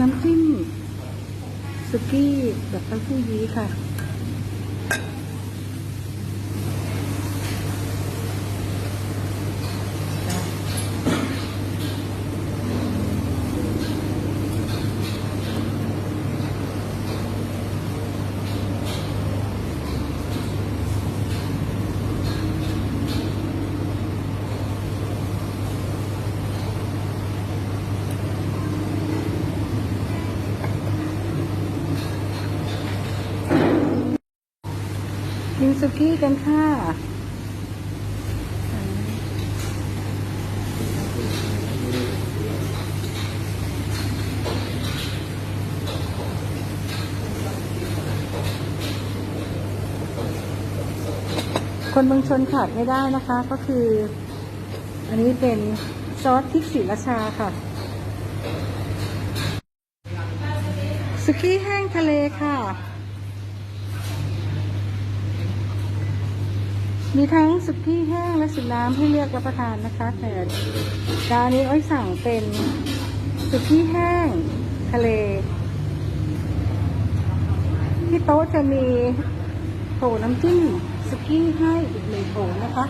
น้ำจิ้มสุกี้แบบเต้าหู้ยี้ค่ะ กินสุกี้กันค่ะคนเมืองชนขาดไม่ได้นะคะ ก็คือ อันนี้เป็นซอสพริกศรีราชาค่ะสุกี้แห้งทะเลค่ะ มีทั้งสุกี้แห้งและสุกน้ำให้เลือกรับประทานนะคะแต่จานนี้อ้อยสั่งเป็นสุกี้แห้งทะเล ที่โต๊ะจะมีโถน้ำจิ้มสุกี้ให้อีกหนึ่งโถนะคะ